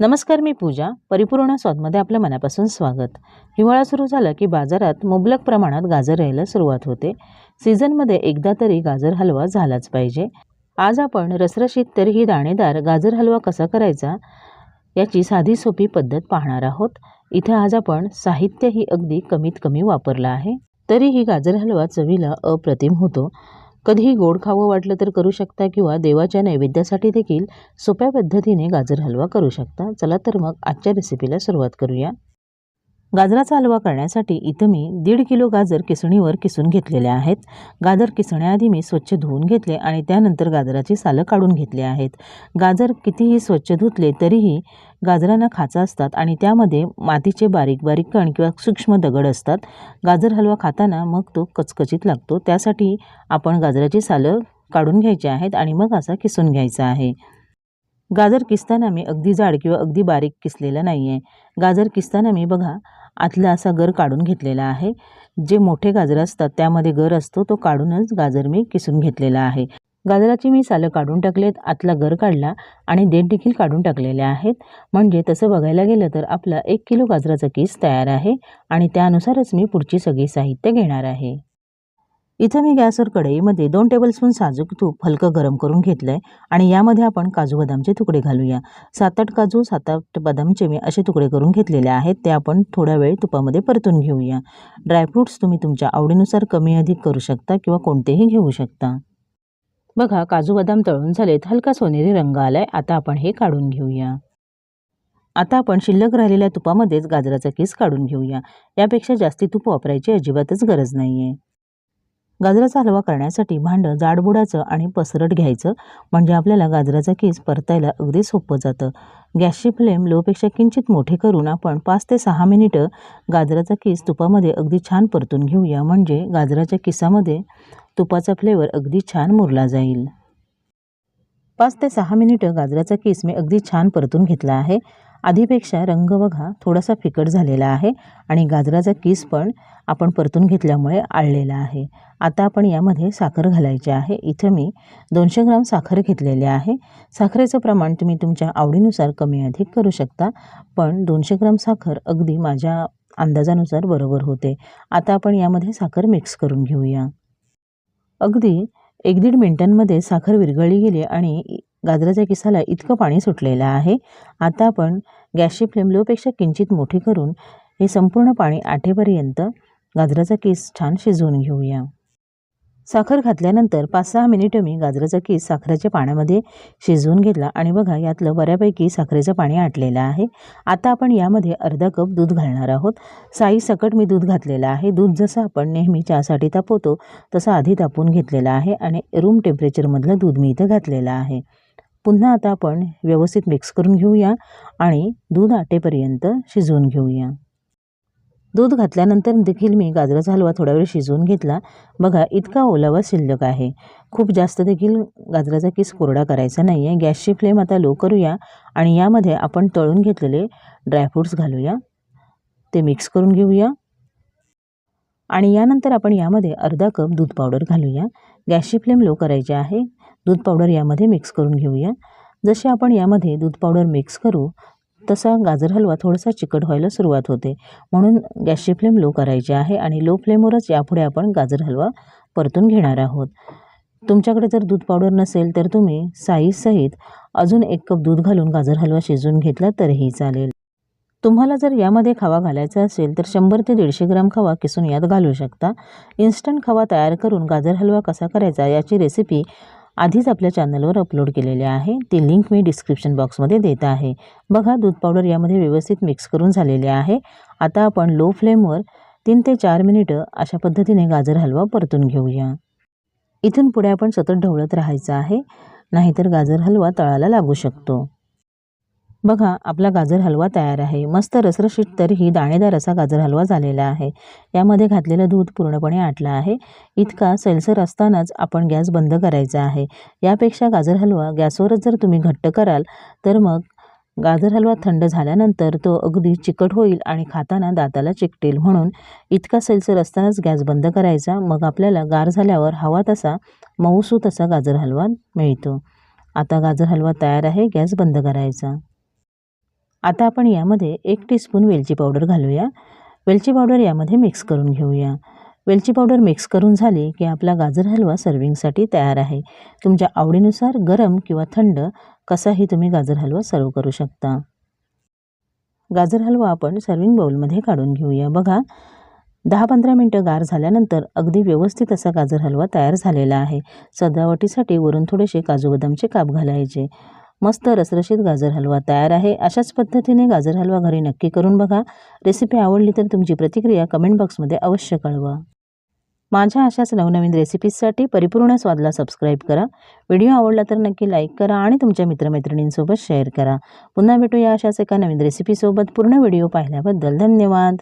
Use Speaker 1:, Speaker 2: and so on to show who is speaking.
Speaker 1: नमस्कार मी पूजा परिपूर्ण स्वादमध्ये आपल्या मनापासून स्वागत. हिवाळा सुरू झाला की बाजारात मुबलक प्रमाणात गाजर यायला सुरुवात होते. सीझनमध्ये एकदा तरी गाजर हलवा झालाच पाहिजे. आज आपण रसरशीत तरीही दाणेदार गाजर हलवा कसा करायचा याची साधी सोपी पद्धत पाहणार आहोत. इथे आज आपण साहित्यही अगदी कमीत कमी वापरलं आहे. तरीही गाजर हलवा चवीला अप्रतिम होतो. कधीही गोड खावं वाटलं तर करू शकता किंवा देवाच्या नैवेद्यासाठी देखील सोप्या पद्धतीने गाजर हलवा करू शकता. चला तर मग आजच्या रेसिपीला सुरुवात करूया. गाजराचा हलवा करण्यासाठी इथं मी दीड किलो गाजर किसणीवर किसून घेतलेले आहेत. गाजर किसण्याआधी मी स्वच्छ धुवून घेतले आणि त्यानंतर गाजराची सालं काढून घेतली आहेत. गाजर कितीही स्वच्छ धुतले तरीही गाजरांना खाचा असतात आणि त्यामध्ये मातीचे बारीक बारीक कण किंवा सूक्ष्म दगड असतात. गाजर हलवा खाताना मग तो कचकचीत लागतो. त्यासाठी आपण गाजराची सालं काढून घ्यायची आहेत आणि मग असा किसून घ्यायचा आहे. गाजर किसताना मी अगदी जाड किंवा अगदी बारीक किसलेलं नाही आहे गाजर किसताना मी बघा आतला असा गर काढून घेतलेला आहे. जे मोठे गाजर असतात त्यामध्ये गर असतो तो काढूनच गाजर मी किसून घेतलेला आहे. गाजराची मी सालं काढून टाकलेत आतला गर काढला आणि देठ देखील काढून टाकलेले आहेत. म्हणजे तसं बघायला गेलं तर आपला एक किलो गाजराचा किस तयार आहे आणि त्यानुसारच मी पुढची सगळी साहित्य घेणार आहे. इथं मी गॅसवर कढईमध्ये दोन टेबलस्पून साजूक तूप हलकं गरम करून घेतलं आहे आणि यामध्ये आपण काजू बदामचे तुकडे घालूया. सात आठ काजू सात आठ बदामचे मी असे तुकडे करून घेतलेले आहेत ते आपण थोड्या वेळ तुपामध्ये परतून घेऊया. ड्रायफ्रूट्स तुम्ही तुमच्या आवडीनुसार कमी अधिक करू शकता किंवा कोणतेही घेऊ शकता. बघा काजू बदाम तळून झालेत हलका सोनेरी रंग आलाय आता आपण हे काढून घेऊया. आता आपण शिल्लक राहिलेल्या तुपामध्येच गाजराचा किस काढून घेऊया. यापेक्षा जास्ती तूप वापरायची अजिबातच गरज नाही आहे गाजराचा हलवा करण्यासाठी भांडं जाडबुडाचं आणि पसरट घ्यायचं. म्हणजे आपल्याला गाजराचा केस परतायला अगदी सोपं जातं. गॅसची फ्लेम लोपेक्षा किंचित मोठे करून आपण पाच ते सहा मिनिटं गाजराचा किस तुपामध्ये अगदी छान परतून घेऊया. म्हणजे गाजराच्या किसामध्ये तुपाचा फ्लेवर अगदी छान मुरला जाईल. पाच ते सहा मिनिटं गाजराचा किस मी अगदी छान परतून घेतला आहे. आधीपेक्षा रंग बघा थोडासा फिकट झालेला आहे आणि गाजराचा किस पण आपण परतून घेतल्यामुळे आळलेला आहे. आता आपण यामध्ये साखर घालायची आहे. इथं मी दोनशे ग्राम साखर घेतलेले आहे. साखरेचं प्रमाण तुम्ही तुमच्या आवडीनुसार कमी अधिक करू शकता पण दोनशे ग्राम साखर अगदी माझ्या अंदाजानुसार बरोबर होते. आता आपण यामध्ये साखर मिक्स करून घेऊया. अगदी एक दीड मिनटांमध्ये साखर विरघळली गेली आणि गाजराच्या किसाला इतकं पाणी सुटलेलं आहे. आता आपण गॅसची फ्लेम लोपेक्षा किंचित मोठी करून हे संपूर्ण पाणी आठेपर्यंत गाजराचा केस छान शिजवून घेऊया. साखर घातल्यानंतर पाच सहा मिनिटं मी गाजराचा केस साखरेच्या पाण्यामध्ये शिजवून घेतला आणि बघा यातलं बऱ्यापैकी साखरेचं पाणी आटलेलं आहे. आता आपण यामध्ये अर्धा कप दूध घालणार आहोत. साई सकट मी दूध घातलेलं आहे. दूध जसं आपण नेहमी चहासाठी तापवतो तसं आधी तापवून घेतलेलं आहे आणि रूम टेम्परेचरमधलं दूध मी इथं घातलेलं आहे. पुन्हा आता आपण व्यवस्थित मिक्स करून घेऊया आणि दूध आटेपर्यंत शिजवून घेऊया. दूध घातल्यानंतर देखील मी गाजराचा हलवा थोडा वेळ शिजवून घेतला. बघा इतका ओलावा शिल्लक आहे. खूप जास्त देखील गाजराचा किस कोरडा करायचा नाही आहे गॅसची फ्लेम आता लो करूया आणि यामध्ये आपण तळून घेतलेले ड्रायफ्रूट्स घालूया. ते मिक्स करून घेऊया. आणि यानंतर आपण यामध्ये अर्धा कप दूध पावडर घालूया. गॅसची फ्लेम लो करायची आहे. दूध पावडर यामध्ये मिक्स करून घेऊया. जसे आपण यामध्ये दूध पावडर मिक्स करू तसा गाजर हलवा थोडासा चिकट व्हायला सुरुवात होते. म्हणून गॅसची फ्लेम लो करायची आहे आणि लो फ्लेमवरच यापुढे आपण गाजर हलवा परतून घेणार आहोत. तुमच्याकडे जर दूध पावडर नसेल तर तुम्ही साईजसहित अजून एक कप दूध घालून गाजर हलवा शिजवून घेतला तरीही चालेल. तुम्हाला जर यामध्ये खवा घालायचा असेल तर शंभर ते दीडशे ग्राम खवा किसून यात घालू शकता. इन्स्टंट खवा तयार करून गाजर हलवा कसा करायचा याची रेसिपी आधीच आपल्या चॅनलवर अपलोड केलेले आहे. ती लिंक मी डिस्क्रिप्शन बॉक्समध्ये देत आहे. बघा दूध पावडर यामध्ये व्यवस्थित मिक्स करून झालेले आहे. आता आपण लो फ्लेमवर तीन ते चार मिनिटं अशा पद्धतीने गाजर हलवा परतून घेऊया. इथून पुढे आपण सतत ढवळत राहायचं आहे. नाहीतर गाजर हलवा तळाला लागू शकतो. बघा आपला गाजर हलवा तयार आहे. मस्त रसरशीत तरीही दाणेदार असा गाजर हलवा झालेला आहे. यामध्ये घातलेलं दूध पूर्णपणे आटलं आहे. इतका सैलसर असतानाच आपण गॅस बंद करायचा आहे. यापेक्षा गाजर हलवा गॅसवरच जर तुम्ही घट्ट कराल तर मग गाजर हलवा थंड झाल्यानंतर तो अगदी चिकट होईल आणि खाताना दाताला चिकटेल. म्हणून इतका सैलसर असतानाच गॅस बंद करायचा मग आपल्याला गार झाल्यावर हवा तसा मऊसूत असा गाजर हलवा मिळतो. आता गाजर हलवा तयार आहे गॅस बंद करायचा. आता आपण यामध्ये एक टीस्पून वेलची पावडर घालूया. वेलची पावडर यामध्ये मिक्स करून घेऊया. वेलची पावडर मिक्स करून झाली की आपला गाजर हलवा सर्विंगसाठी तयार आहे. तुमच्या आवडीनुसार गरम किंवा थंड कसाही तुम्ही गाजर हलवा सर्व करू शकता. गाजर हलवा आपण सर्विंग बाउलमध्ये काढून घेऊया. बघा दहा पंधरा मिनटं गार झाल्यानंतर अगदी व्यवस्थित असा गाजर हलवा तयार झालेला आहे. सजावटीसाठी वरून थोडेसे काजू बदामचे काप घालायचे. मस्त रसरशीत गाजर हलवा तयार आहे. अशाच पद्धतीने गाजर हलवा घरी नक्की करून बघा. रेसिपी आवडली तर तुमची प्रतिक्रिया कमेंट बॉक्समध्ये अवश्य कळवा. माझ्या अशाच नवनवीन रेसिपीजसाठी परिपूर्ण स्वादला सबस्क्राईब करा. व्हिडिओ आवडला तर नक्की लाईक करा आणि तुमच्या मित्रमैत्रिणींसोबत शेअर करा. पुन्हा भेटूया अशाच एका नवीन रेसिपीसोबत पूर्ण व्हिडिओ पाहिल्याबद्दल धन्यवाद.